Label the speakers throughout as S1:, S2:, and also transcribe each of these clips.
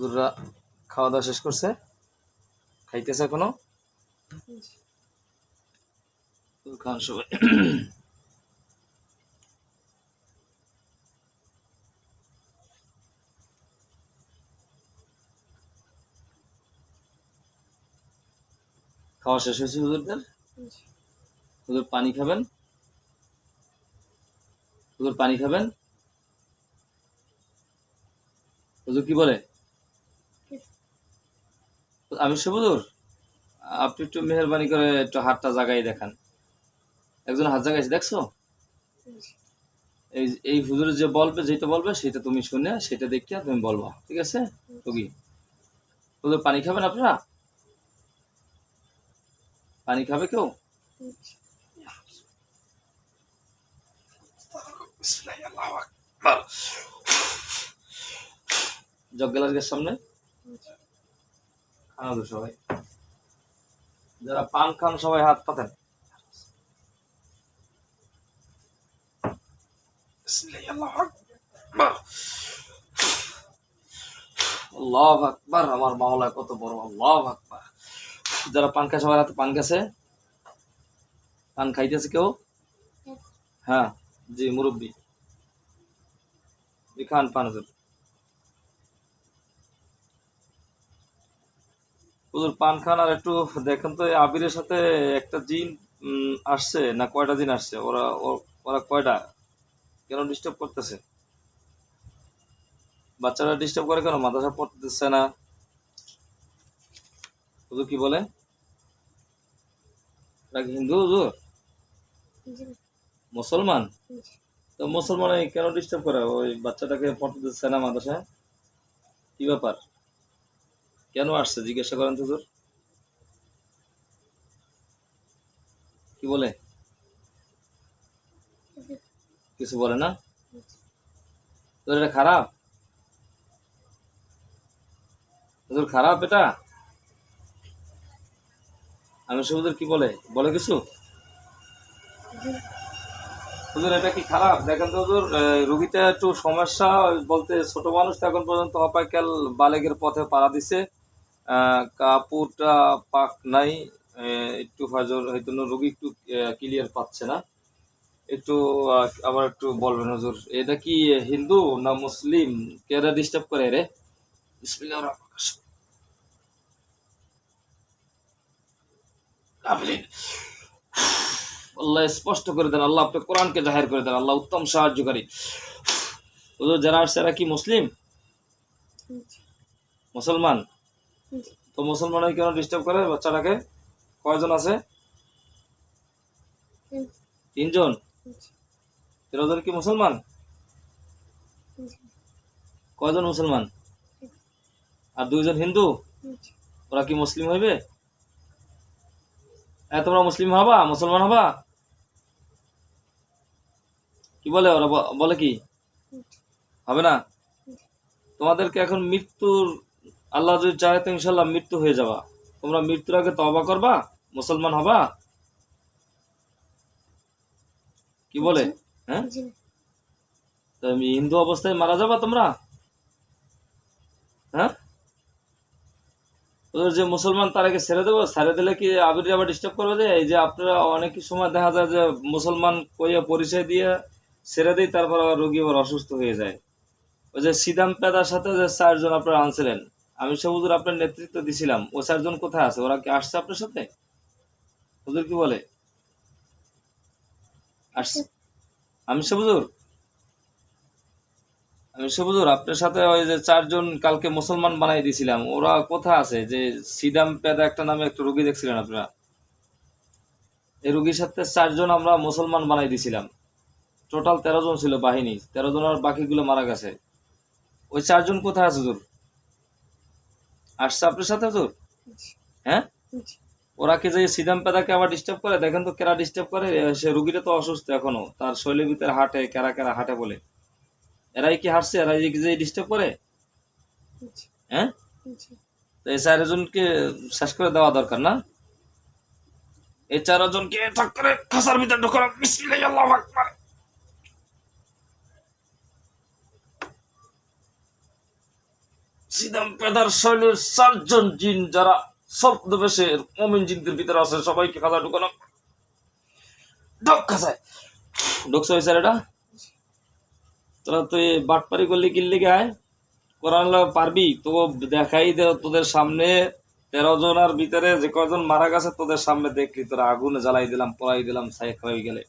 S1: হুজুররা খাওয়া দাওয়া শেষ করছে। খাইতেছে এখনও। খান সবাই। খাওয়া শেষ হয়েছে হুজুরদের? হুজুর পানি খাবেন? হুজুর পানি খাবেন? হুজুর কি বলে? আমি হুজুর আপনি একটু মেহরবানি করে একটু হাতটা জাগাই দেখান। একজন হাত জাগাইছে দেখছ? এই এই হুজুর যে বলবে যেটা বলবে সেটা তুমি শুনে সেটা দেখিয়া তুমি বলবা ঠিক আছে? রুগী। হুজুর পানি খাবেন আপনারা? পানি খাবে কেউ? জগ গ্লাসের সামনে। খানা দো সবাই। যারা পান খান সবাই হাত পাতেন। আল্লাহ আকবার আমার মাওলা কত বড় আল্লাহ আকবার। যারা পান খায় সবার হাতে পান গেছে? পান খাইতেছে কেউ? হ্যাঁ। জি মুরব্বী। খান পান হুজুর পান খান আর একটু দেখেন তো আবিরের সাথে একটা জিন আসছে না কয়টা জিন আসছে? ওরা ওরা কয়টা? কেন ডিস্টার্ব করতেছে? বাচ্চারা ডিস্টার্ব করে কেন? মাদ্রাসা পড়তেছে না। হুজুর কি বলে? এরা কি হিন্দু হুজুর? মুসলমান? তো মুসলমান কেন ডিস্টার্ব করে? ওই বাচ্চাটাকে পড়তে দিচ্ছে না মাদ্রাসায়? কি ব্যাপার? কেন আসছে? জিজ্ঞাসা করেন তো হুজুর কি বলে? কিছু বলে না? তোর এটা খারাপ? হুজুর খারাপ এটা? আমি হুজুর কি বলে? বলে কিছু? হুজুর এটা কি খারাপ? দেখেন তো হুজুর রুগীটা একটু সমস্যা, বলতে ছোট মানুষ তো এখন পর্যন্ত অপাইকাল বালেগের পথে পাড়া দিছে। কাপড়টা পাক নাই একটু হয়তো হয়তো রুগী একটু ক্লিয়ার পাচ্ছে না। একটু আবার একটু বলবেন হুজুর এটা কি হিন্দু না মুসলিম? কেরা ডিস্টার্ব করে রে। আল্লাহ স্পষ্ট করে দেন আল্লাহ আপনি কোরআনকে জাহির করে দেন আল্লাহ উত্তম সাহায্যকারী। হুজুর যারা আসছে এরা কি মুসলিম? মুসলমান? তো মুসলমান কেন ডিস্টার্ব করে বাচ্চাটাকে? কয়জন আছে? তিনজন? তেরোজন কি মুসলমান? কয়জন মুসলমান? আর দুইজন হিন্দু? ওরা কি মুসলিম হইবে? হ্যাঁ তোমরা মুসলিম হবা? মুসলমান হবা? কি বলে ওরা? বলে কি? হবে না? তোমাদেরকে এখন মৃত্যুর আল্লাহ যদি চায় তো ইনশাল্লাহ মৃত্যু হয়ে যাবা। তোমরা মৃত্যুর আগে তবা করবা মুসলমান হবা? কি বলে? হ্যাঁ? হিন্দু অবস্থায় মারা যাবা তোমরা? হ্যাঁ? ওদের যে মুসলমান তারাকে ছেড়ে দেবো ছেড়ে দিলে কি আবির আবার ডিস্টার্ব করবে যে এই যে আপনারা অনেক সময় দেখা যায় যে মুসলমান কইয়া পরিচয় দিয়ে ছেড়ে দিই তারপর আবার রোগী আবার অসুস্থ হয়ে যায়। ওই যে সিদাম পেদার সাথে যে চারজন আপনারা আনছিলেন আমি সে হুজুর আপনার নেতৃত্ব দিছিলাম। ও চারজন কোথায় আছে? ওরা কি আসছে আপনার সাথে? হুজুর কি বলে? আসছে আমি সে হুজুর? আমি সে হুজুর, আপনার সাথে ওই যে চারজন কালকে মুসলমান বানাই দিয়েছিলাম ওরা কোথায় আছে? যে সিদাম পেদা একটা নামে একটা রুগী দেখছিলেন আপনারা? এই রুগীর সাথে চারজন আমরা মুসলমান বানাই দিয়েছিলাম টোটাল তেরো জন ছিল বাহিনী। তেরো জন আর বাকিগুলো মারা গেছে। ওই চারজন কোথায় আছে হুজুর? আসছে আপনার সাথে হুজুর? হ্যাঁ? ওরা কি যে সিদাম পেদাকে আবার ডিস্টার্ব করে? দেখেন তো কেরা ডিস্টার্ব করে? সে রুগীটা তো অসুস্থ এখনও। তার শৈলের ভিতরে হাঁটে কেরা কেরা হাঁটে বলে। এরাই কি হাঁটছে? এরাই যে ডিস্টার্ব করে? হ্যাঁ? তো এই চারজনকে শেষ করে দেওয়া দরকার না? এই চারজনকে ঠাক করে খাসার ভিতরে ঢোকানো বিসমিল্লাহির আল্লাহু আকবার। সিদাম পেদার শৈলীর চারজন জিন যারা ছদ্মবেশের মমিন জিনদের ভিতরে আছে, সবাইকে খাজা ঢুকানো। ঢোক খাসায় ঢুকছে স্যার এটা। তোরা তুই বাটপারি করলি, কিনলি গায় কোরআন পারবি? তো দেখাই দে তোদের সামনে। তেরো জনের ভিতরে যে কজন মারা গেছে, তোদের সামনে দেখলি। তোরা আগুনে জ্বালাই দিলাম, পড়াই দিলাম সাইক হয়ে গেলে।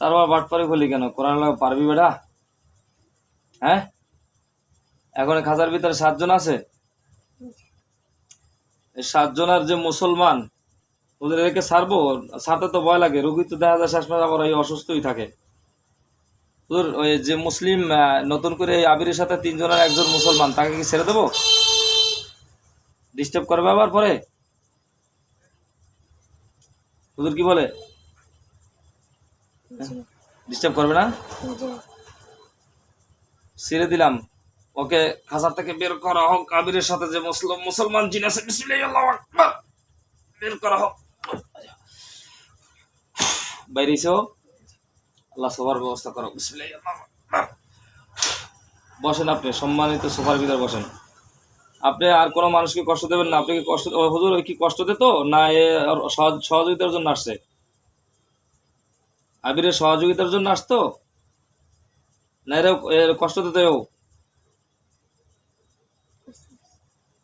S1: তারপর বাটপারি করলি কেন? কোরআন পারবি বেটা? হ্যাঁ? এখন খাজার ভিতরে সাতজন আছে? সাতজনের যে মুসলমান ওদের এদেরকে সারবো ছাড়তে তো ভয় লাগে রুগী তো দেখা যায় শেষমেশ আবার এই অসুস্থই থাকে। তোর ওই যে মুসলিম নতুন করে এই আবিরের সাথে তিনজনের একজন মুসলমান তাকে কি ছেড়ে দেবো? ডিস্টার্ব করবে আবার পরে? হুজুর কি বলে? ডিস্টার্ব করবে না? ছেড়ে দিলাম। ওকে খাসার থেকে বের করা হোক আবিরের সাথে যে মুসলিম মুসলমান জিন আছে বের করা হোক। বাইরে এসেও আল্লাহ সবার ব্যবস্থা করো। বসেন আপনি, সম্মানিত সোফার ভিতরে বসেন। আপনি আর কোনো মানুষকে কষ্ট দেবেন না। আপনি কি কষ্ট হুজুর, কি কষ্ট দিত না, এ সহযোগিতার জন্য আসছে। আবিরের সহযোগিতার জন্য আসতো? না এর কষ্ট দিতে ও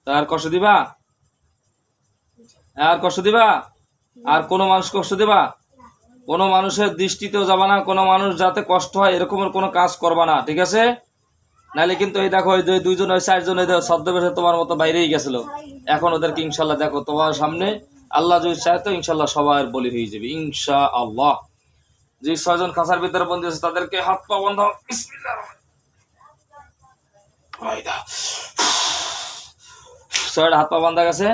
S1: তার কষ্ট দিবা? আর কষ্ট দিবা? আর কোনো মানুষ কষ্ট দিবা? কোনো মানুষের দৃষ্টিতেও যাবা না, কোনো মানুষ যাতে কষ্ট হয় এরকমের কোনো কাজ করবা না, ঠিক আছে? নাহলে কিন্তু এই দেখো ওই দুই- দুইজন ওই চারজন ওই ছদ্মবেশে তোমার মতো বাইরেই গেছিল। এখন ওদেরকে ইনশাল্লাহ দেখো, তোমার সামনে আল্লাহ যদি চায় তো ইনশাল্লাহ সবার বলি হয়ে যাবে ইনশা আল্লাহ যে ছয়জন খাঁচার ভিতরে বন্দি আছে, তাদেরকে হাত পা বন্ধ। ছয়টা হাত পা বান্ধা গেছে?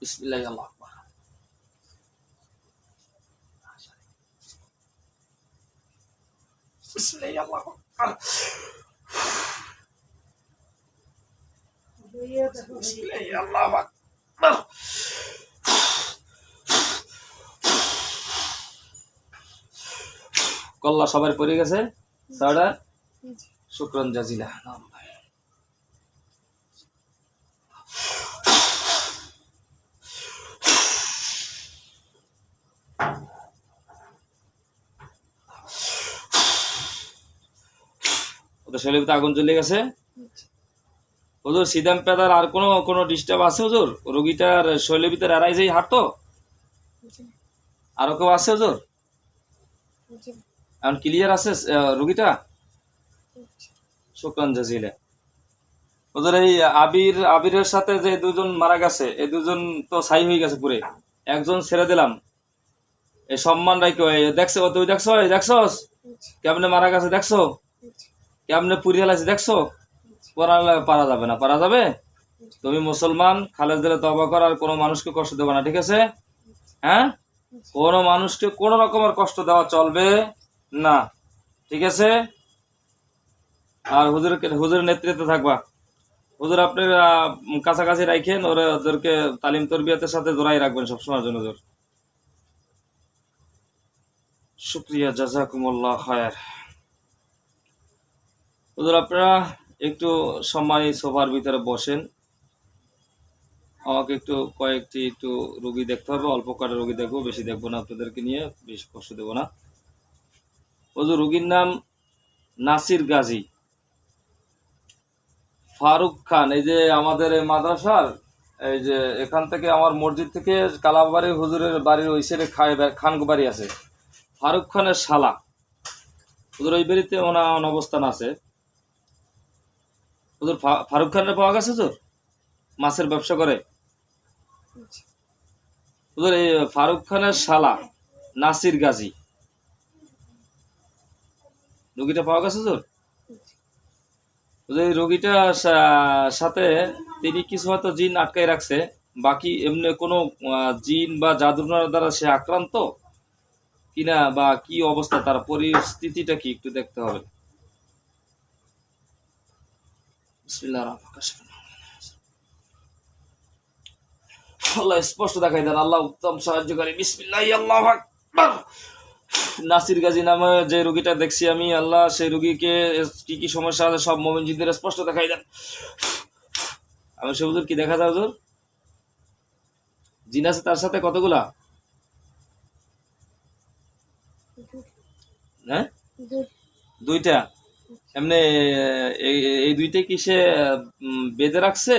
S1: বিসমিল্লাহি। কল্লা সবার পড়ে গেছে? ছয়টা শুক্রন জাজিলা। ওদের শরীরে ভিতরে আগুন জ্বলে গেছে। হুজুর সিদাম পেদার আর কোনো কোনো ডিস্টার্ব আছে হুজুর? রোগীটার শরীরের ভিতরে এড়াই যাই হাঁটতো? আরও কেউ আছে হুজুর? এখন ক্লিয়ার আছে রোগীটা? শুক্রান জাজিলে। ওদের এই আবির আবিরের সাথে যে দুজন মারা গেছে এই দুজন তো সাই হয়ে গেছে পুরে। একজন ছেড়ে দিলাম এই সম্মান রাখো দেখছ তুই দেখছ, এই দেখছস কেমনে মারা গেছে, দেখছ? কেমনে পুরি হেলাইছে দেখছ? পড়া পারা যাবে না, পারা যাবে? তুমি মুসলমান খালেদ দিলে তবা কর, আর কোনো মানুষকে কষ্ট দেবে না, ঠিক আছে? হ্যাঁ? কোনো মানুষকে কোনো রকমের কষ্ট দেওয়া চলবে না, ঠিক আছে? আর হুজুর হুজুরের নেতৃত্বে থাকবা। হুজুর আপনি কাছাকাছি রাখেন ওরা ওদেরকে তালিম তরবিয়তের সাথে জোড়াই রাখবেন সবসময়ের জন্য, হুজুর। শুক্রিয়া, জাজাকুমুল্লাহ খায়ের। আপনারা একটু সম্মানী সোফার ভিতরে বসেন। আমাকে একটু কয়েকটি একটু রোগী দেখতে হবে, অল্প করে রোগী দেখব, বেশি দেখব না আপনাদেরকে নিয়ে, বেশি কষ্ট দেবো না। হুজুর, রোগীর নাম নাসির গাজী। ফারুক খান, এই যে আমাদের এই মাদ্রাসার, এই যে এখান থেকে আমার মসজিদ থেকে কালাবাড়ি হুজুরের বাড়ির ওই সাইডে খান বাড়ি আছে। ফারুক খানের শালা। ওদের ওই বাড়িতে ওনার অবস্থান আছে। ওদের ফারুক খানের পাওয়া গেছে তোর মাছের ব্যবসা করে। ওদের এই ফারুক খানের শালা, নাসির গাজী। রোগীটা পাওয়া গেছে তোর? ওদের এই রোগীটার সাথে তিনি কিছু হয়তো জিন আটকাই রাখছে। বাকি এমনি কোনো জিন বা জাদুর দ্বারা সে আক্রান্ত। কিনা বা কি অবস্থা, তার পরিস্থিতিটা কি একটু দেখতে হবে। আল্লাহ স্পষ্ট দেখাই দেন, আল্লাহ উত্তম সাহায্যকারী। বিসমিল্লাহি আল্লাহু আকবার। নাসির গাজী নামে যে রুগীটা দেখছি আমি, আল্লাহ সেই রুগীকে কি কি সমস্যা আছে সব মোমিনজিদের স্পষ্ট দেখাই দেন। আমি সে হুজুর কি দেখা যায় হুজুর? জিন আছে তার সাথে কতগুলা? হ্যাঁ? দুইটা? এমনি এই দুইটাই কি সে বেঁধে রাখছে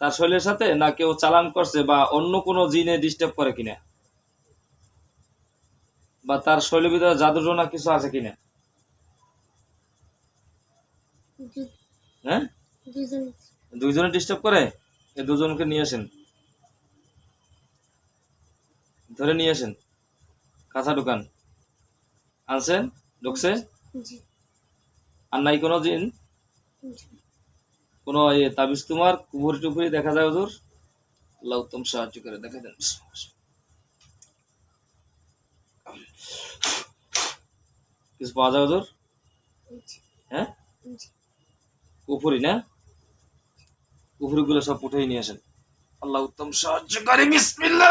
S1: তার শরীরের সাথে না কেউ চালান করছে বা অন্য কোনো জিনে ডিস্টার্ব করে কিনা? বা তার শরীরের ভিতরে জাদুটোনা কিছু আছে কিনা? হ্যাঁ? দুইজনে। ডিস্টার্ব করে? এই দুজনকে নিয়ে আসেন। ধরে নিয়ে আসেন। কাঁচা দোকান। আনছেন ঢুকছে? আর নাই কোনো জিন? কোনো ইয়ে তাবিজ তোমার? কুপুরি টুপুরি দেখা যায় ওদের আল্লাহ উত্তম সাহায্য করে দেখা দেন কিছু পাওয়া যায় ওদের হ্যাঁ? কুপুরি না? কুপুরি গুলো সব উঠেই নিয়ে আসেন। আল্লাহ উত্তম সাহায্যকারী বিসমিল্লাহ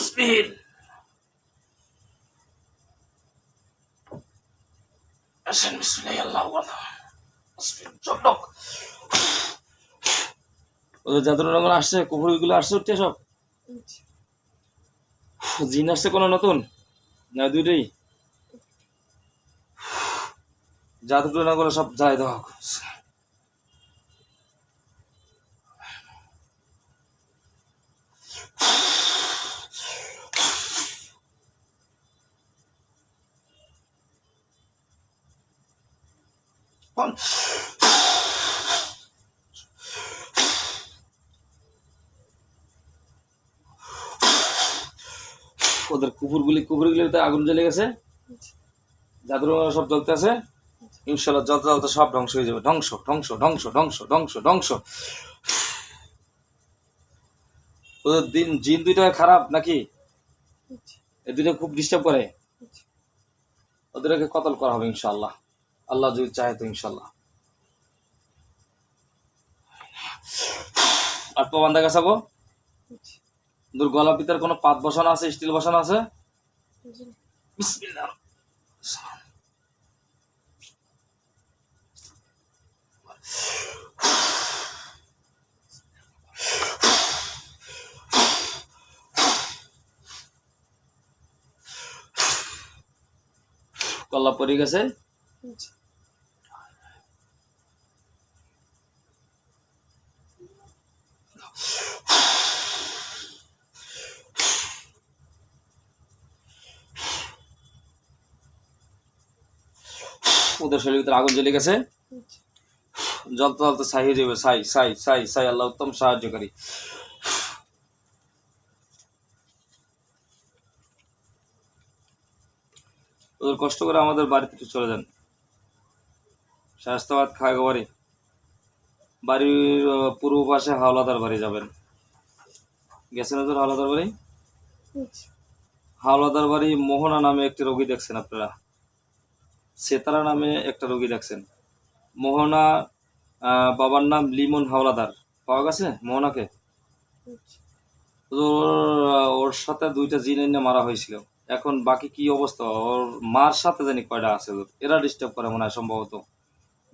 S1: উসবিল আসেন বিসমিল্লাহ আল্লাহু চটক ওদের জাদুর রঙের আসছে আসছে, উঠছে সব? জিন আসছে কোনো নতুন? না দুইটাই? জাদু টোনাগুলো সব যায় দেওয়া ওদের কুকুরগুলি কুকুরগুলিতে আগুন জ্বলে গেছে। জাদুর সব জ্বলতে আছে। ইনশাল্লাহ যত জ্বলতে সব ধ্বংস হয়ে যাবে। ধ্বংস ধ্বংস ধ্বংস ধ্বংস ধ্বংস ধ্বংস। ওদের দিন জিন দুইটা খারাপ নাকি? এ দুইটা খুব ডিস্টার্ব করে। ওদেরকে কতল করা হবে ইনশাল্লাহ। আল্লাহ যদি চাহে তো ইনশাল্লাহ আর পা বান্ধা গেছাবো তোর গলা পিতার কোনো পাত বসানো আছে, স্টিল বসানো আছে? কল্লা পড়ে গেছে? ওদের শরীরের ভিতরে আগুন জ্বলে গেছে। জ্বলতে জ্বলতে ছাই হয়ে যাবে ছাই ছাই ছাই ছাই আল্লাহ উত্তম সাহায্যকারী। ওদের কষ্ট করে আমাদের বাড়িতে একটু চলে যান। স্বাস্থ্যবাদ খাগা বাড়ি বাড়ির পূর্ব পাশে হাওলাদার বাড়ি যাবেন। গেছেন ওদের হাওলাদার বাড়ি? হাওলাদার বাড়ি মোহনা নামে একটি রোগী দেখছেন আপনারা। সেতারা নামে একটা রোগী দেখছেন মোহনা বাবার নাম লিমন হাওলাদার। পাওয়া গেছে মোহনাকে? ওর সাথে দুইটা জিন এনে মারা হয়েছিল। এখন বাকি কি অবস্থা? ওর মার সাথে জানি কয়টা আছে। এরা ডিস্টার্ব করে মনে হয় সম্ভবত।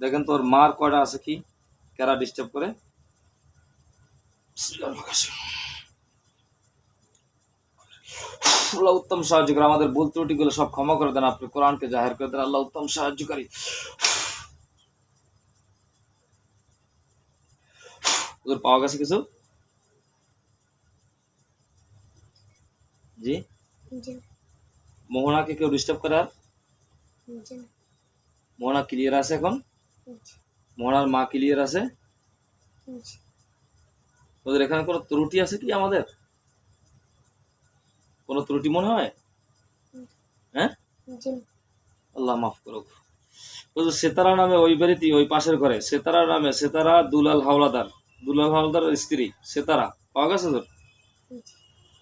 S1: দেখেন তো ওর মার কয়টা আছে কি? কেরা ডিস্টার্ব করে? আল্লাহ উত্তম সাহায্য করে। আমাদের ভুল ত্রুটিগুলো সব ক্ষমা করে দেন। আপনি কোরআনকে জাহের করে দেন। আল্লাহ উত্তম সাহায্যকারী ওদের পাওয়া গেছে কিছু? জি? মোহনাকে কেউ ডিস্টার্ব করে আর? মোহনা ক্লিয়ার আছে এখন? মোহনার মা ক্লিয়ার আছে? ওদের এখানে কোনো ত্রুটি আছে কি আমাদের? কোনো ত্রুটি মনে হয়?
S2: জি।
S1: আল্লাহ মাফ করুক। যে সেতারা নামে ওই বাড়িতে ওই পাশের ঘরে। সেতারা নামে সেতারা দুলাল হাওলাদার। দুলাল হাওলাদার স্ত্রী সেতারা। পাওয়া গেছে তোর?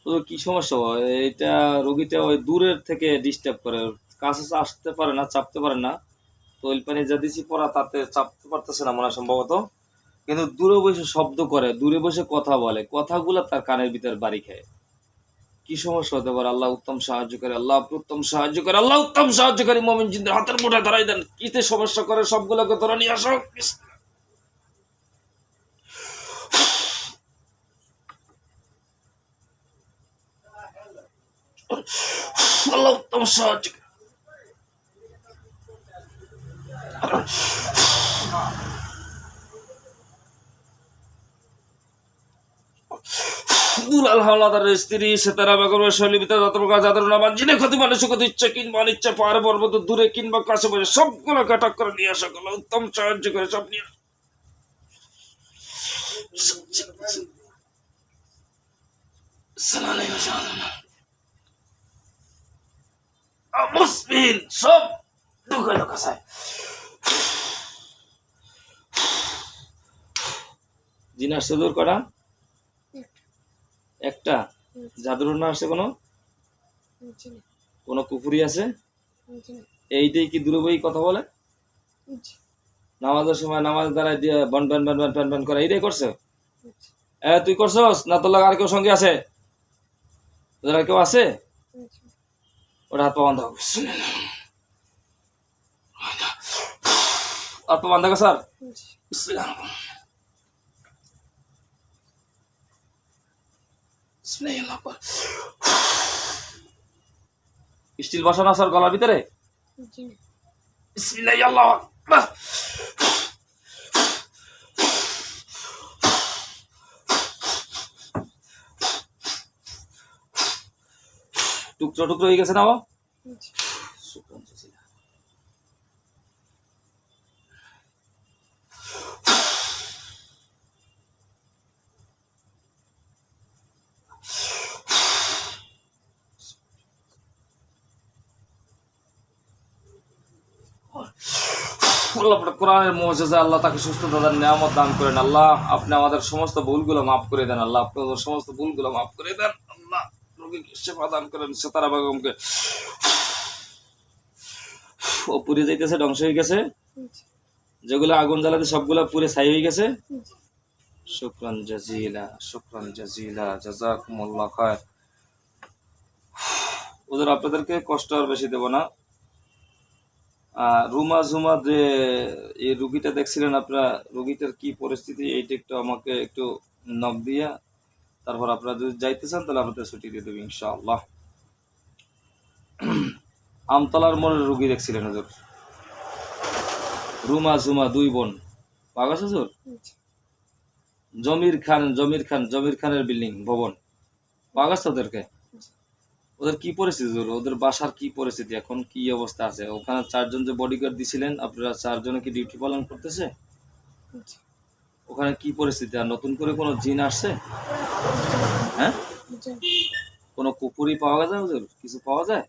S1: তো কি সমস্যা? হয় এটা রোগীটা ওই দূরের থেকে ডিস্টার্ব করে। কাছে আসতে পারে না চাপতে পারে না। তো ওই পানি যা দিছি পড়া তাতে চাপতে পারতেছে না মনে হয় সম্ভবত। কিন্তু দূরে বসে শব্দ করে দূরে বসে কথা বলে। কথাগুলো তার কানের ভিতর বাড়ি খায়। কি সমস্যা হতে পারে? আল্লাহ উত্তম সাহায্য করে, আল্লাহ উত্তম সাহায্য করে, আল্লাহ উত্তম সাহায্য করে মোমিন জিন্দের হাতের মুঠায় ধরাই দেন। কিতে সমস্যা করে, সবগুলোকে ধরে নিয়ে আসো। আল্লাহ উত্তম সাহায্য দুলাল হাওলাদারের স্ত্রী সেতারা বেগমের শৈলী যত প্রকার যাদের নাম জিনে ক্ষতি মানুষ ক্ষতি ইচ্ছা কিংবা অনিচ্ছা পাহাড় পর্বত দূরে কিংবা কাছে বসে সবগুলো কাটাক করে নিয়ে আসা গেল, উত্তম সাহায্য করে সব নিয়ে মুসলিম সব করা। একটা জাদুর না আসছে কোনো? কোনো কুকুরি আছে? এইটাই কি দূরে বই কথা বলে? নামাজের সময় নামাজ দ্বারা বন বন বন বন বন বন করে এইটাই করছে? এ তুই করছস? না তোর লাগে আর কেউ সঙ্গে আছে? তোর আর কেউ আছে? ওটা হাত পা বান্ধা। হাত পা বান্ধা স্যার। স্টিল বসানো স্যার গলার ভিতরে। টুকরো টুকরো হয়ে গেছে না বাবা
S2: জি
S1: আল্লাহ পাক কোরআনের মুজিজা আল্লাহ তাকে সুস্থতা দান, নিয়ামত দান করেন, আল্লাহ আপনি আমাদের সমস্ত ভুলগুলো মাফ করে দেন, আল্লাহ আপনি আমাদের সমস্ত ভুলগুলো মাফ করে দেন, আল্লাহ রোগীকে সেবা দান করেন, সেতারা বেগমকে। ও পুড়ে যাইতেছে, ধ্বংস হয়ে গেছে। যেগুলো আগুন জ্বালাতে সবগুলো পুড়ে ছাই হয়ে গেছে। শুক্রান জাজিলা শুক্রান জাজিলা, জাজাকুমুল্লাহ খায়। ওদের আপনাদেরকে কষ্ট আর বেশি দেব না। রুমা ঝুমা যে এই রুগীটা দেখছিলেন আপনারা রুগীটার কি পরিস্থিতি এইটা একটু আমাকে একটু নক দিয়া তারপর আপনারা যদি যাইতে চান তাহলে আপনাদের ছুটি দিয়ে দেবো ইনশাআল্লাহ। আমতলার মোড়ের রুগী দেখছিলেন ওদের রুমা ঝুমা দুই বোন। পাগা শ্বশুর
S2: জি
S1: জমির খান জমির খান জমির খানের বিল্ডিং ভবন। পাওয়া তাদেরকে? ওদের কি পরিস্থিতি ওদের? ওদের বাসার কি পরিস্থিতি? এখন কি অবস্থা আছে? ওখানে চারজন যে বডিগার্ড দিছিলেন আপনারা চারজনে কি ডিউটি পালন করতেছে? ওখানে কি পরিস্থিতি? আর নতুন করে কোনো জিন আসছে? হ্যাঁ? কোনো কুকুরই পাওয়া যায় ওদের? কিছু পাওয়া যায়?